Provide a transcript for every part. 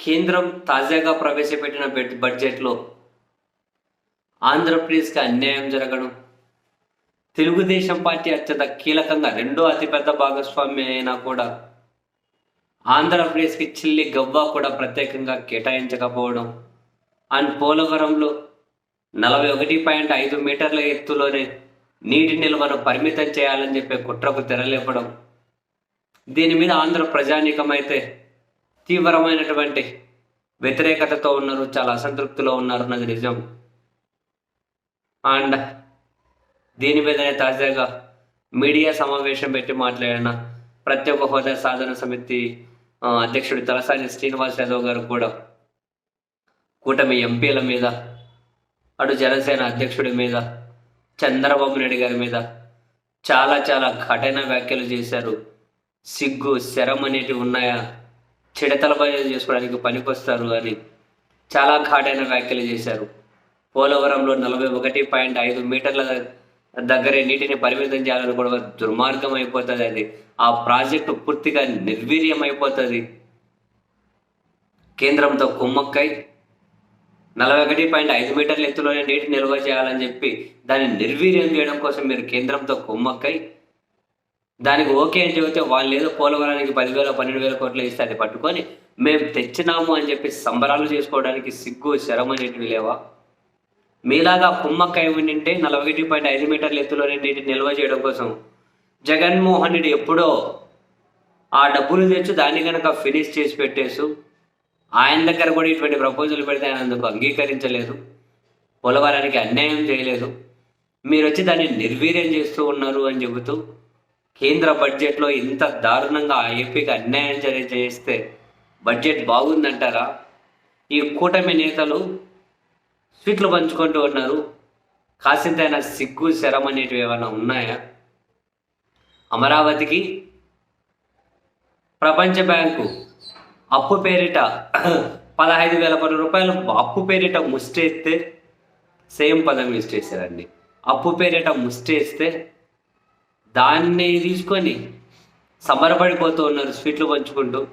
కేంద్రం తాజాగా ప్రవేశపెట్టిన బెడ్ బడ్జెట్లో ఆంధ్రప్రదేశ్కి అన్యాయం జరగడం తెలుగుదేశం పార్టీ అత్యంత కీలకంగా రెండో అతిపెద్ద భాగస్వామి అయినా కూడా ఆంధ్రప్రదేశ్కి చిల్లి గవ్వ కూడా ప్రత్యేకంగా కేటాయించకపోవడం అండ్ పోలవరంలో నలభై ఒకటి పాయింట్ ఐదు మీటర్ల ఎత్తులోనే నీటి నిల్వను పరిమితం చేయాలని చెప్పే కుట్రకు తెరలేపడం దీని మీద ఆంధ్ర ప్రజానీకం అయితే తీవ్రమైనటువంటి వ్యతిరేకతతో ఉన్నారు చాలా అసంతృప్తిలో ఉన్నారు అన్నది నిజం. అండ్ దీని మీదనే తాజాగా మీడియా సమావేశం పెట్టి మాట్లాడిన ప్రత్యేక హోదా సాధన సమితి అధ్యక్షుడు తలసాని శ్రీనివాస్ యాదవ్ గారు కూడా కూటమి ఎంపీల మీద అటు జనసేన అధ్యక్షుడి మీద చంద్రబాబు నాయుడు గారి మీద చాలా చాలా కఠిన వ్యాఖ్యలు చేశారు. సిగ్గు శరం అనేటివి ఉన్నాయా? చిడతల బయలు చేసుకోవడానికి పనికొస్తారు అని చాలా ఘాటైన వ్యాఖ్యలు చేశారు. పోలవరంలో నలభై ఒకటి పాయింట్ ఐదు మీటర్ల దగ్గరే నీటిని పరిమితం చేయాలని కూడా దుర్మార్గం అయిపోతుంది అది ఆ ప్రాజెక్టు పూర్తిగా నిర్వీర్యం అయిపోతుంది. కేంద్రంతో కుమ్మక్కై నలభై ఒకటి పాయింట్ ఐదు మీటర్ల ఎత్తులోనే నీటి నిల్వ చేయాలని చెప్పి దాన్ని నిర్వీర్యం చేయడం కోసం మీరు కేంద్రంతో కుమ్మక్కై దానికి ఓకే అని చెబితే వాళ్ళు ఏదో పోలవరానికి పదివేల పన్నెండు వేల కోట్లు ఇస్తే అది పట్టుకొని మేము తెచ్చినాము అని చెప్పి సంబరాలు చేసుకోవడానికి సిగ్గు శరం అనేటివి లేవా? మీలాగా కుమ్మక్క ఉండింటే నలభై ఒకటి పాయింట్ ఐదు మీటర్ల ఎత్తులోనే నీటిని నిల్వ చేయడం కోసం జగన్మోహన్ రెడ్డి ఎప్పుడో ఆ డబ్బులు తెచ్చి దాన్ని కనుక ఫినిష్ చేసి పెట్టేసు ఆయన దగ్గర కూడా ఇటువంటి ప్రపోజల్ పెడితే ఆయన అందుకు అంగీకరించలేదు పోలవరానికి అన్యాయం చేయలేదు. మీరు వచ్చి దాన్ని నిర్వీర్యం చేస్తూ ఉన్నారు అని చెబుతూ కేంద్ర బడ్జెట్లో ఇంత దారుణంగా ఆ ఏపీకి అన్యాయం చర్య చేస్తే బడ్జెట్ బాగుందంటారా? ఈ కూటమి నేతలు స్వీట్లు పంచుకుంటూ ఉన్నారు. కాసింతైనా సిగ్గు శరం అనేటివి ఏమైనా ఉన్నాయా? అమరావతికి ప్రపంచ బ్యాంకు అప్పు పేరిట పదహైదు వేల పది రూపాయలు అప్పు పేరిట ముస్టేస్తే సేమ్ పదం యూజ్ చేశారండి అప్పు పేరిట ముస్టేస్తే దాన్ని తీసుకొని సమరపడిపోతూ ఉన్నారు స్వీట్లు పంచుకుంటూ.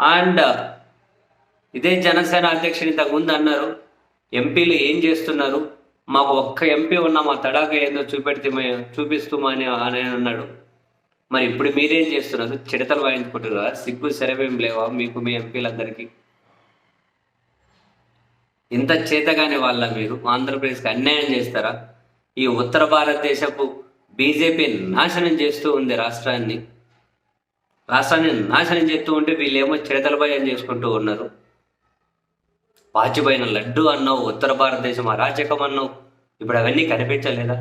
అండ్ ఇదే జనసేన అధ్యక్షుని ఇంతకుముందు అన్నారు ఎంపీలు ఏం చేస్తున్నారు? మాకు ఒక్క ఎంపీ ఉన్న మా తడాక ఏందో చూపెడితే చూపిస్తుమా అని అని అన్నాడు. మరి ఇప్పుడు మీరేం చేస్తున్నారు? చిడతలు వాయించుకుంటున్నారా? సిగ్గు శరవేం లేవా మీకు మీ ఎంపీలందరికీ? ఇంత చేతగానే వాళ్ళ మీరు? ఆంధ్రప్రదేశ్కి అన్యాయం చేస్తారా? ఈ ఉత్తర భారతదేశపు బీజేపీ నాశనం చేస్తూ ఉంది రాష్ట్రాన్ని. రాష్ట్రాన్ని నాశనం చేస్తూ ఉంటే వీళ్ళేమో చిడతలభయం చేసుకుంటూ ఉన్నారు. పాచిపోయిన లడ్డు అన్నావు ఉత్తర భారతదేశం అరాచకం అన్నావు. ఇప్పుడు అవన్నీ కనిపించలేదా?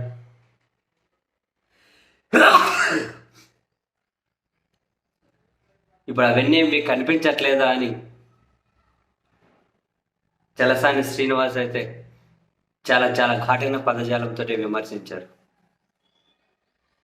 ఇప్పుడు అవన్నీ మీకు కనిపించట్లేదా అని. చలసాని శ్రీనివాస్ అయితే చాలా చాలా ఘాటైన పదజాలంతో విమర్శించారు.